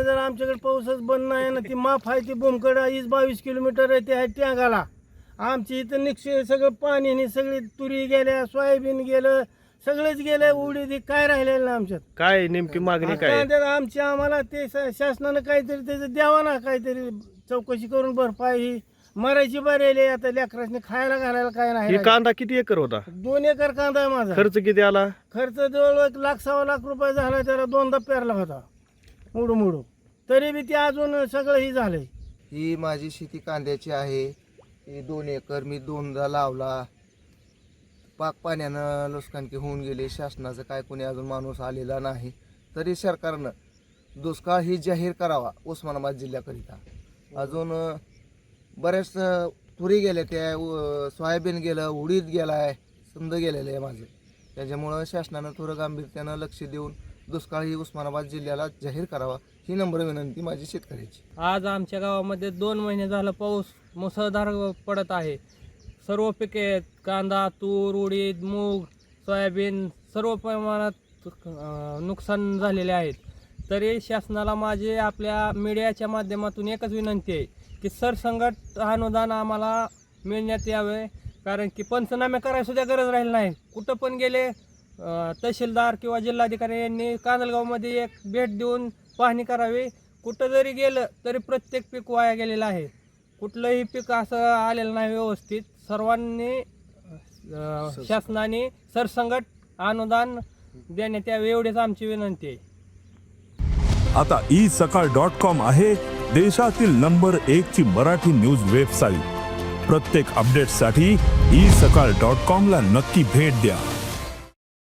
सरकारनं जर आमच्याकडे पाऊसच बंद नाही ना ती माफ आहे ती बोमकड वीस बावीस किलोमीटर आहे ते आहे टँगाला आमची इथं निक्षे सगळं पाणी सगळी तुरी गेल्या सोयाबीन गेलं सगळंच गेलं उडी काय राहिलेलं नाही आमच्यात. काय नेमकी मागणी काय? आमची आम्हाला ते शासनानं काहीतरी त्याचं द्यावं ना काहीतरी चौकशी करून भरपाई. ही मरायची बरी आली आता लेकरांनी खायला घालायला काय नाही. कांदा किती एकर होता? दोन एकर कांदा आहे माझा. खर्च किती आला? खर्च जवळ एक लाख सव्वा लाख रुपये झाला त्याला दोनदा पेरला होता. मुडू मुडू. तरी बी ते अजून सगळं ही झालंय. ही माझी शेती कांद्याची आहे. ही दोन एकर मी दोनदा लावला. पाक पाण्यानं नुकसानकी होऊन गेले. शासनाचं काय कोणी अजून माणूस आलेला नाही. तरी सरकारनं दुष्काळ ही जाहीर करावा उस्मानाबाद जिल्ह्याकरिता. अजून बऱ्याच तुरी गेल्या त्या उ- सोयाबीन गेलं उडीद गेला आहे समज गेलेलं आहे माझं. त्याच्यामुळं शासनानं थोडं गांभीर्यानं लक्ष देऊन दुष्काळ ही उस्मानाबाद जिल्ह्याला जाहीर करावा ही नम्र विनंती माझी शेतकऱ्याची. आज आमच्या गावामध्ये दोन महिने झालं पाऊस मुसळधार पडत आहे. सर्व पिके कांदा तूर उडीद मूग सोयाबीन सर्व प्रमाणात नुकसान झालेले आहेत. तरी शासनाला माझे आपल्या मीडियाच्या माध्यमातून एकच विनंती आहे की सरसंगट अनुदान आम्हाला मिळण्यात यावे. कारण की पंचनामे करायसुद्धा गरज राहील नाही. कुठं पण गेले तहसीलदार किंवा जिल्हाधिकारी यांनी कानलगावमध्ये एक भेट देऊन पाहणी करावी. कुठं जरी गेलं तरी प्रत्येक पीक वाया गेलेलं आहे. कुठलंही पीक असं आलेलं नाही व्यवस्थित. सर्वांनी शासनाने सरसंगट अनुदान देण्यात यावे एवढीच आमची विनंती आहे. आता ई सकाळ डॉट कॉम आहे देशातील नंबर एक ची मराठी न्यूज वेबसाईट प्रत्येक अपडेटसाठी ई सकाळ डॉट कॉम ला नक्की भेट द्या.